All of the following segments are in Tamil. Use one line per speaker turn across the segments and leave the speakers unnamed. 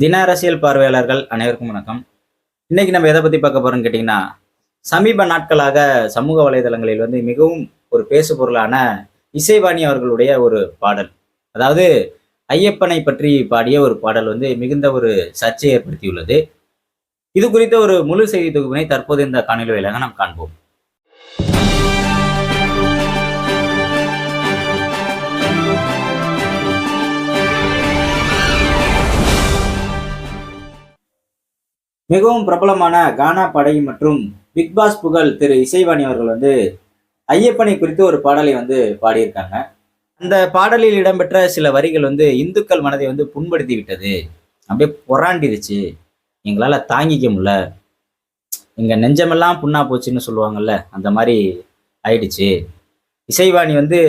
தின அரசியல் பார்வையாளர்கள் அனைவருக்கும் வணக்கம். இன்னைக்கு நம்ம எதை பத்தி பார்க்க போறோம்னு கேட்டிங்கன்னா சமீப நாட்களாக சமூக வலைதளங்களில் வந்து மிகவும் ஒரு பேசு பொருளான இசைவாணி அவர்களுடைய ஒரு பாடல். அதாவது ஐயப்பனை பற்றி பாடிய ஒரு பாடல் வந்து மிகுந்த ஒரு சர்ச்சையை ஏற்படுத்தியுள்ளது. இது குறித்த ஒரு முழு செய்தி தொகுப்பினை தற்போது இந்த காணொலி வழியாக நாம் காண்போம். மிகவும் பிரபலமான கானா படை மற்றும் பிக் பாஸ் புகழ் திரு இசைவாணி அவர்கள் வந்து ஐயப்பனை குறித்து ஒரு பாடலை வந்து பாடியிருக்காங்க. அந்த பாடலில் இடம்பெற்ற சில வரிகள் வந்து இந்துக்கள் மனதை வந்து புண்படுத்தி விட்டது. அப்படியே பொறாண்டிருச்சு. எங்களால் தாங்கிக்க முடியல. எங்கள் நெஞ்சமெல்லாம் புண்ணா போச்சுன்னு சொல்லுவாங்கல்ல அந்த மாதிரி ஆயிடுச்சு. இசைவாணி வந்து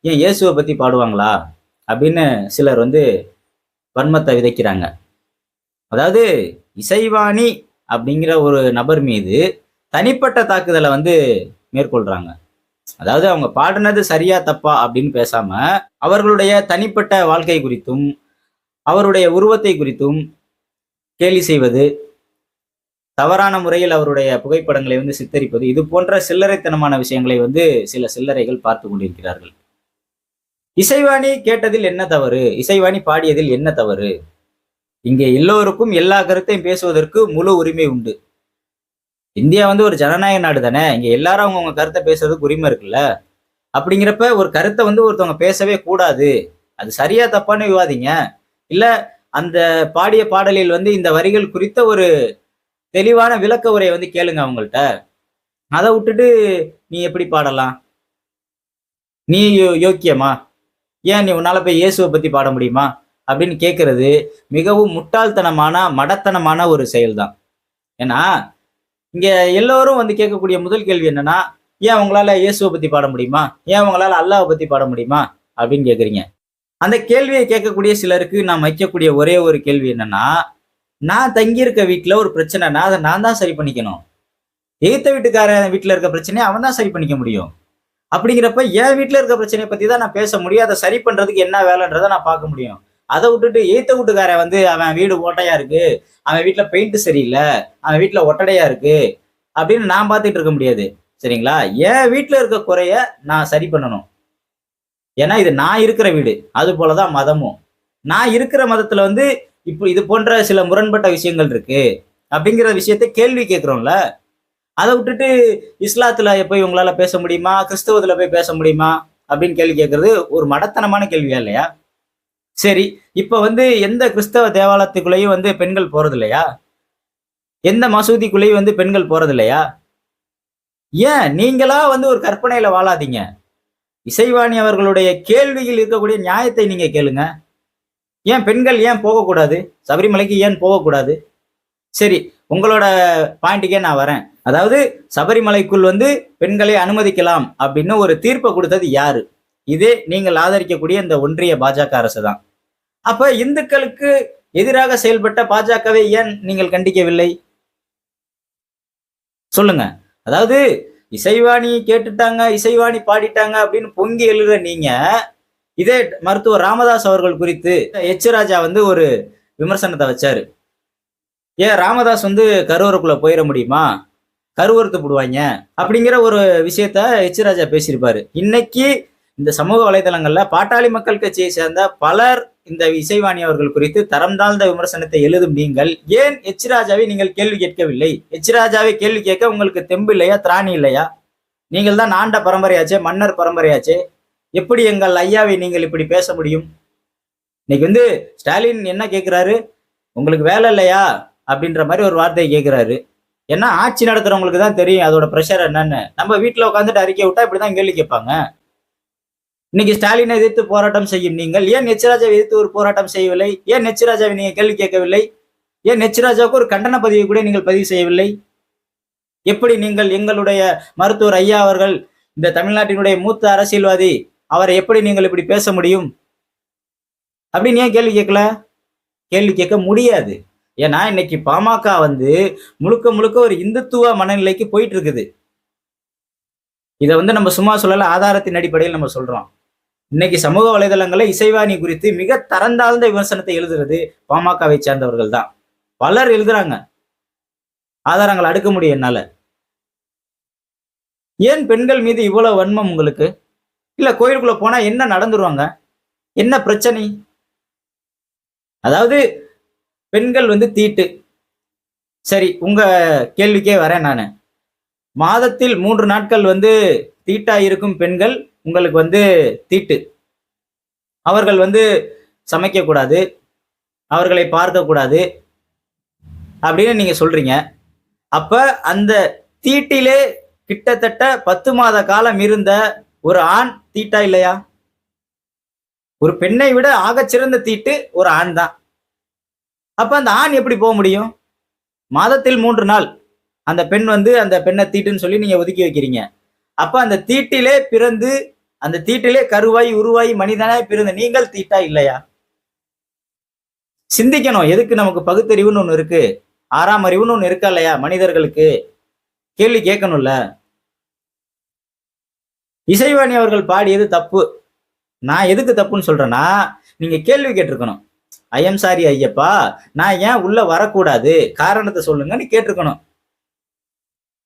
ஏன் இயேசுவை பற்றி பாடுவாங்களா? அப்படின்னு சிலர் வந்து வன்மத்தை விதைக்கிறாங்க. அதாவது இசைவாணி அப்படிங்கிற ஒரு நபர் மீது தனிப்பட்ட தாக்குதலை வந்து மேற்கொள்றாங்க. அதாவது அவங்க பாடினது சரியா தப்பா அப்படின்னு பேசாம அவர்களுடைய தனிப்பட்ட வாழ்க்கை குறித்தும் அவருடைய உருவத்தை குறித்தும் கேலி செய்வது தவறான முறையில் அவருடைய புகைப்படங்களை வந்து சித்தரிப்பது இது போன்ற சில்லறைத்தனமான விஷயங்களை வந்து சில சில்லறைகள் பார்த்து கொண்டிருக்கிறார்கள். இசைவாணி கேட்டதில் என்ன தவறு? இசைவாணி பாடியதில் என்ன தவறு? இங்கே எல்லோருக்கும் எல்லா கருத்தையும் பேசுவதற்கு முழு உரிமை உண்டு. இந்தியா வந்து ஒரு ஜனநாயக நாடு தானே? இங்கே எல்லாரும் அவங்கவுங்க கருத்தை பேசுறதுக்கு உரிமை இருக்குல்ல? அப்படிங்கிறப்ப ஒரு கருத்தை வந்து ஒருத்தவங்க பேசவே கூடாது. அது சரியா தப்பான்னு விவாதிங்க. இல்லை அந்த பாடிய பாடலில் வந்து இந்த வரிகள் குறித்த ஒரு தெளிவான விளக்க உரையை வந்து கேளுங்க அவங்கள்ட்ட. அதை விட்டுட்டு நீ எப்படி பாடலாம்? நீ யோ- யோக்கியமா? ஏன் நீ உன்னால போய் இயேசுவை பத்தி பாட முடியுமா? அப்படின்னு கேட்கறது மிகவும் முட்டாள்தனமான மடத்தனமான ஒரு செயல்தான். ஏன்னா இங்கே எல்லோரும் வந்து கேட்கக்கூடிய முதல் கேள்வி என்னன்னா ஏன் உங்களால் இயேசுவை பற்றி பாட முடியுமா? ஏன் உங்களால் அல்லாவை பற்றி பாட முடியுமா? அப்படின்னு கேட்குறீங்க அந்த கேள்வியை கேட்கக்கூடிய சிலருக்கு நான் வைக்கக்கூடிய ஒரே ஒரு கேள்வி என்னன்னா நான் தங்கியிருக்க வீட்டில் ஒரு பிரச்சனைனா அதை நான் தான் சரி பண்ணிக்கணும். எய்த்த வீட்டுக்காரன் வீட்டில் இருக்க பிரச்சனையை அவன் தான் சரி பண்ணிக்க முடியும். அப்படிங்கிறப்ப என் வீட்டில் இருக்க பிரச்சனையை பற்றி தான் நான் பேச முடியும். அதை சரி பண்ணுறதுக்கு என்ன வேலைன்றதை நான் பார்க்க முடியும். அதை விட்டுட்டு எய்த்த வீட்டுக்காரன் வந்து அவன் வீடு ஓட்டையா இருக்கு அவன் வீட்டுல பெயிண்ட் சரியில்லை அவன் வீட்டுல ஒட்டடையா இருக்கு அப்படின்னு நான் பார்த்துட்டு இருக்க முடியாது. சரிங்களா? என் வீட்டுல இருக்க குறைய நான் சரி பண்ணணும். ஏன்னா இது நான் இருக்கிற வீடு. அது போலதான் மதமும். நான் இருக்கிற மதத்துல வந்து இப்போ இது போன்ற சில முரண்பட்ட விஷயங்கள் இருக்கு அப்படிங்கிற விஷயத்த கேள்வி கேட்குறோம்ல. அதை விட்டுட்டு இஸ்லாத்துல போய் உங்களால பேச முடியுமா? கிறிஸ்தவத்துல போய் பேச முடியுமா? அப்படின்னு கேள்வி கேட்கறது ஒரு மடத்தனமான கேள்வியா இல்லையா? சரி இப்ப வந்து எந்த கிறிஸ்தவ தேவாலயத்துக்குள்ளேயும் வந்து பெண்கள் போறது இல்லையா எந்த மசூதிக்குள்ளேயும் வந்து பெண்கள் போறது இல்லையா ஏன்? நீங்களா வந்து ஒரு கற்பனையில வாழாதீங்க. இசைவாணி அவர்களுடைய கேள்வியில் இருக்கக்கூடிய நியாயத்தை நீங்க கேளுங்க. ஏன் பெண்கள் ஏன் போகக்கூடாது? சபரிமலைக்கு ஏன் போகக்கூடாது? சரி உங்களோட பாயிண்ட்டுக்கே நான் வரேன். அதாவது சபரிமலைக்குள் வந்து பெண்களை அனுமதிக்கலாம் அப்படின்னு ஒரு தீர்ப்பை கொடுத்தது யாரு? இதே நீங்கள் ஆதரிக்கக்கூடிய இந்த ஒன்றிய பாஜக அரசு தான் அப்ப இந்துக்களுக்கு எதிராக செயல்பட்ட பாஜகவை ஏன் நீங்கள் கண்டிக்கவில்லை? சொல்லுங்க. அதாவது இசைவாணி கேட்டுட்டாங்க இசைவாணி பாடிட்டாங்க அப்படின்னு பொங்கி எழுகிற நீங்க இதே மருத்துவர் ராமதாஸ் அவர்கள் குறித்து எச் ராஜா வந்து ஒரு விமர்சனத்தை வச்சாரு. ஏன் ராமதாஸ் வந்து கருவறைக்குள்ள போயிட முடியுமா? கருவறுத்து போடுவாங்க அப்படிங்கிற ஒரு விஷயத்த எச் ராஜா பேசியிருப்பாரு. இன்னைக்கு இந்த சமூக வலைதளங்கள்ல பாட்டாளி மக்கள் கட்சியை சேர்ந்த பலர் இந்த இசைவாணி அவர்கள் குறித்து தரம் தாழ்ந்த விமர்சனத்தை எழுதும் நீங்கள் ஏன் எச் ராஜாவை நீங்கள் கேள்வி கேட்கவில்லை? எச் ராஜாவை கேள்வி கேட்க உங்களுக்கு தெம்பு இல்லையா? திராணி இல்லையா? நீங்கள் தான் ஆண்ட பரம்பரையாச்சே மன்னர் பரம்பரையாச்சே. எப்படி எங்கள் ஐயாவை நீங்கள் இப்படி பேச முடியும்? இன்னைக்கு வந்து ஸ்டாலின் என்ன கேட்கிறாரு? உங்களுக்கு வேலை இல்லையா? அப்படின்ற மாதிரி ஒரு வார்த்தையை கேட்கிறாரு. ஏன்னா ஆட்சி நடத்துறவங்களுக்கு தான் தெரியும் அதோட ப்ரெஷர் என்னன்னு. நம்ம வீட்டில் உட்காந்துட்டு அறிக்கை விட்டா இப்படிதான் கேள்வி கேட்பாங்க. இன்னைக்கு ஸ்டாலினை எதிர்த்து போராட்டம் செய்யும் நீங்கள் ஏன் நெச்சிராஜாவை எதிர்த்து ஒரு போராட்டம் செய்யவில்லை? ஏன் நெச்சிராஜாவை நீங்கள் கேள்வி கேட்கவில்லை? ஏன் நெச்சிராஜாவுக்கு ஒரு கண்டன பதிவு கூட நீங்கள் பதிவு செய்யவில்லை? எப்படி நீங்கள் எங்களுடைய மருத்துவர் ஐயா அவர்கள் இந்த தமிழ்நாட்டினுடைய மூத்த அரசியல்வாதி அவரை எப்படி நீங்கள் இப்படி பேச முடியும்? அப்படின்னு ஏன் கேள்வி கேட்கல? கேள்வி கேட்க முடியாது. ஏன்னா இன்னைக்கு பாமக வந்து முழுக்க முழுக்க ஒரு இந்துத்துவ மனநிலைக்கு போயிட்டு இருக்குது. இதை வந்து நம்ம சும்மா சொல்லல ஆதாரத்தின் அடிப்படையில் நம்ம சொல்றோம். இன்னைக்கு சமூக வலைதளங்களில் இசைவாணி குறித்து மிக தரந்தாழ்ந்த விமர்சனத்தை எழுதுறது பாமகவை சேர்ந்தவர்கள் தான் பலர் எழுதுறாங்க. ஆதாரங்கள் அடுக்க முடியும் என்னால. ஏன் பெண்கள் மீது இவ்வளவு வன்மம் உங்களுக்கு? இல்ல கோயிலுக்குள்ள போனா என்ன நடந்துருவாங்க? என்ன பிரச்சனை? அதாவது பெண்கள் வந்து தீட்டு. சரி உங்க கேள்விக்கே வரேன் நான். மாதத்தில் மூன்று நாட்கள் வந்து தீட்டா இருக்கும் பெண்கள் உங்களுக்கு வந்து தீட்டு. அவர்கள் வந்து சமைக்கக்கூடாது. அவர்களை பார்க்கக்கூடாது. அப்படின்னு நீங்கள் சொல்கிறீங்க அப்போ அந்த தீட்டிலே கிட்டத்தட்ட பத்து மாத காலம் இருந்த ஒரு ஆண் தீட்டா இல்லையா? ஒரு பெண்ணை விட ஆகச்சிறந்த தீட்டு ஒரு ஆண் தான். அப்போ அந்த ஆண் எப்படி போக முடியும்? மாதத்தில் மூன்று நாள். அந்த பெண் வந்து அந்த பெண்ணை தீட்டுன்னு சொல்லி நீங்கள் ஒதுக்கி வைக்கிறீங்க. அப்போ அந்த தீட்டிலே பிறந்து அந்த தீட்டிலே கருவாய் உருவாய் மனிதனாய் பிறந்த நீங்கள் தீட்டா இல்லையா? சிந்திக்கணும். எதுக்கு நமக்கு பகுத்தறிவுன்னு ஒண்ணு இருக்கு? ஆறாம் அறிவுன்னு ஒண்ணு இருக்கா இல்லையா மனிதர்களுக்கு? கேள்வி கேட்கணும்ல. இசைவாணி அவர்கள் பாடியது தப்பு. நான் எதுக்கு தப்புன்னு சொல்றேன்னா நீங்க கேள்வி கேட்டிருக்கணும். ஐயம் சாரி ஐயப்பா நான் ஏன் உள்ள வரக்கூடாது? காரணத்தை சொல்லுங்கன்னு கேட்டிருக்கணும்.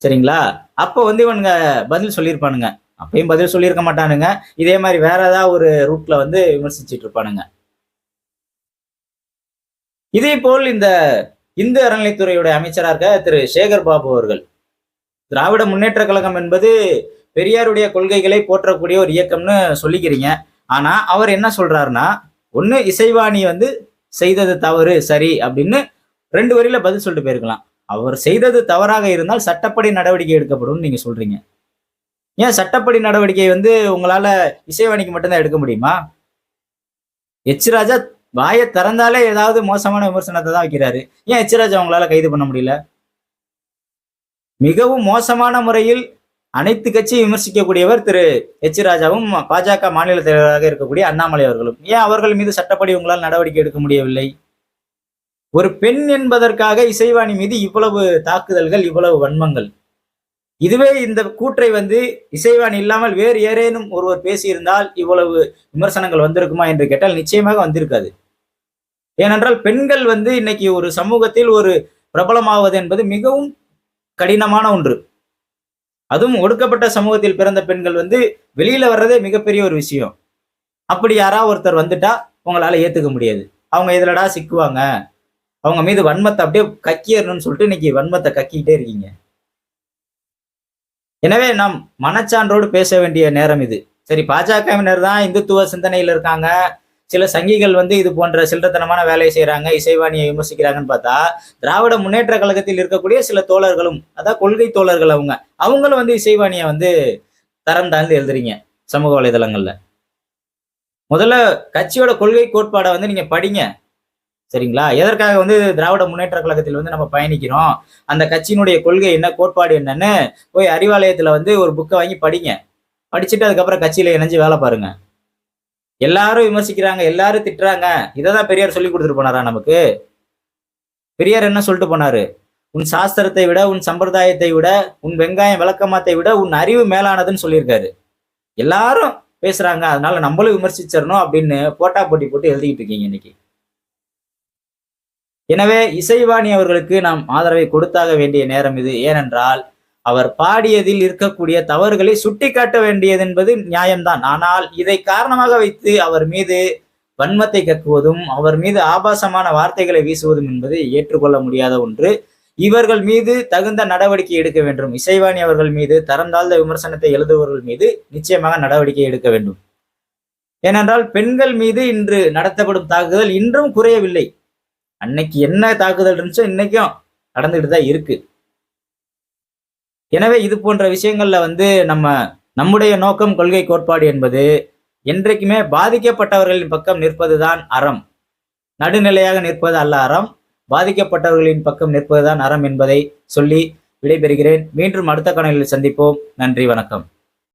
சரிங்களா? அப்போ வந்து இவனுங்க பதில் சொல்லியிருப்பானுங்க. அப்பயும் பதில் சொல்லியிருக்க மாட்டானுங்க. இதே மாதிரி வேற ஏதாவது ஒரு ரூட்ல வந்து விமர்சிச்சுட்டு இருப்பானுங்க. இதே போல் இந்த இந்து அறநிலைத்துறையுடைய அமைச்சராக இருக்க திரு சேகர் பாபு அவர்கள். திராவிட முன்னேற்ற கழகம் என்பது பெரியாருடைய கொள்கைகளை போற்றக்கூடிய ஒரு இயக்கம்னு சொல்லிக்கிறீங்க. ஆனா அவர் என்ன சொல்றாருன்னா ஒன்று இசைவாணி வந்து செய்தது தவறு சரி அப்படின்னு ரெண்டு வரியில பதில் சொல்லிட்டு போயிருக்கலாம். அவர் செய்தது தவறாக இருந்தால் சட்டப்படி நடவடிக்கை எடுக்கப்படும் நீங்க சொல்றீங்க. ஏன் சட்டப்படி நடவடிக்கை வந்து உங்களால இசைவாணிக்கு மட்டும்தான் எடுக்க முடியுமா? எச் ராஜா வாயை திறந்தாலே ஏதாவது மோசமான விமர்சனத்தை தான் வைக்கிறாரு. ஏன் எச் ராஜா உங்களால கைது பண்ண முடியல? மிகவும் மோசமான முறையில் அனைத்து கட்சியும் விமர்சிக்கக்கூடியவர் திரு எச் ராஜாவும் பாஜக மாநில தலைவராக இருக்கக்கூடிய அண்ணாமலை அவர்களும். ஏன் அவர்கள் மீது சட்டப்படி உங்களால் நடவடிக்கை எடுக்க முடியவில்லை? ஒரு பெண் என்பதற்காக இசைவாணி மீது இவ்வளவு தாக்குதல்கள் இவ்வளவு வன்மங்கள். இதுவே இந்த கூற்றை வந்து இசைவாணி இல்லாமல் வேறு ஏதேனும் ஒருவர் பேசியிருந்தால் இவ்வளவு விமர்சனங்கள் வந்திருக்குமா என்று கேட்டால் நிச்சயமாக வந்திருக்காது. ஏனென்றால் பெண்கள் வந்து இன்னைக்கு ஒரு சமூகத்தில் ஒரு பிரபலமாவது என்பது மிகவும் கடினமான ஒன்று. அதுவும் ஒடுக்கப்பட்ட சமூகத்தில் பிறந்த பெண்கள் வந்து வெளியில வர்றதே மிகப்பெரிய ஒரு விஷயம். அப்படி யாராவது ஒருத்தர் வந்துட்டா உங்களால ஏத்துக்க முடியாது. அவங்க இதுலடா சிக்குவாங்க? அவங்க மீது வன்மத்தை அப்படியே கக்கியறணும்னு சொல்லிட்டு இன்னைக்கு வன்மத்தை கக்கிக்கிட்டே இருக்கீங்க. எனவே நாம் மனச்சான்றோடு பேச வேண்டிய நேரம் இது. சரி பாஜகவினர் தான் இந்துத்துவ சிந்தனையில் இருக்காங்க. சில சங்கிகள் வந்து இது போன்ற சில்லறத்தனமான வேலையை செய்கிறாங்க இசைவாணியை விமர்சிக்கிறாங்கன்னு பார்த்தா திராவிட முன்னேற்ற கழகத்தில் இருக்கக்கூடிய சில தோழர்களும் அதான் கொள்கை தோழர்கள் அவங்க அவங்களும் வந்து இசைவாணியை வந்து தரம் தாழ்ந்து எழுதுறீங்க சமூக வலைதளங்களில். முதல்ல கட்சியோட கொள்கை கோட்பாடை வந்து நீங்கள் படிங்க. சரிங்களா? எதற்காக வந்து திராவிட முன்னேற்ற கழகத்தில் வந்து நம்ம பயணிக்கிறோம்? அந்த கட்சியினுடைய கொள்கை என்ன? கோட்பாடு என்னன்னு போய் அறிவாலயத்துல வந்து ஒரு புக்கை வாங்கி படிங்க. படிச்சுட்டு அதுக்கப்புறம் கட்சியில இணைஞ்சு வேலை பாருங்க. எல்லாரும் விமர்சிக்கிறாங்க எல்லாரும் திட்டுறாங்க. இதை தான் பெரியார் சொல்லி கொடுத்துட்டு போனாரா நமக்கு? பெரியார் என்ன சொல்லிட்டு போனாரு? உன் சாஸ்திரத்தை விட உன் சம்பிரதாயத்தை விட உன் வெங்காயம் விளக்கமாத்தை விட உன் அறிவு மேலானதுன்னு சொல்லியிருக்காரு. எல்லாரும் பேசுறாங்க. அதனால நம்மளும் விமர்சிச்சிடணும் அப்படின்னு போட்டா போட்டி போட்டு எழுதிக்கிட்டு இருக்கீங்க இன்னைக்கு. எனவே இசைவாணி அவர்களுக்கு நாம் ஆதரவை கொடுத்தாக வேண்டிய நேரம் இது. ஏனென்றால் அவர் பாடியதில் இருக்கக்கூடிய தவறுகளை சுட்டிக்காட்ட வேண்டியது என்பது நியாயம்தான். ஆனால் இதை காரணமாக வைத்து அவர் மீது வன்மத்தை கக்குவதும் அவர் மீது ஆபாசமான வார்த்தைகளை வீசுவதும் என்பது ஏற்றுக்கொள்ள முடியாத ஒன்று. இவர்கள் மீது தகுந்த நடவடிக்கை எடுக்க வேண்டும். இசைவாணி அவர்கள் மீது தரந்தாழ்ந்த விமர்சனத்தை எழுதுபவர்கள் மீது நிச்சயமாக நடவடிக்கை எடுக்க வேண்டும். ஏனென்றால் பெண்கள் மீது இன்று நடத்தப்படும் தாக்குதல் இன்றும் குறையவில்லை. அன்னைக்கு என்ன தாக்குதல் இருந்துச்சோ இன்னைக்கும் நடந்துகிட்டு தான் இருக்கு. எனவே இது போன்ற விஷயங்கள்ல வந்து நம்ம நம்முடைய நோக்கம் கொள்கை கோட்பாடு என்பது என்றைக்குமே பாதிக்கப்பட்டவர்களின் பக்கம் நிற்பதுதான் அறம். நடுநிலையாக நிற்பது அல்ல அறம். பாதிக்கப்பட்டவர்களின் பக்கம் நிற்பதுதான் அறம் என்பதை சொல்லி விடைபெறுகிறேன். மீண்டும் அடுத்த கணலில் சந்திப்போம். நன்றி வணக்கம்.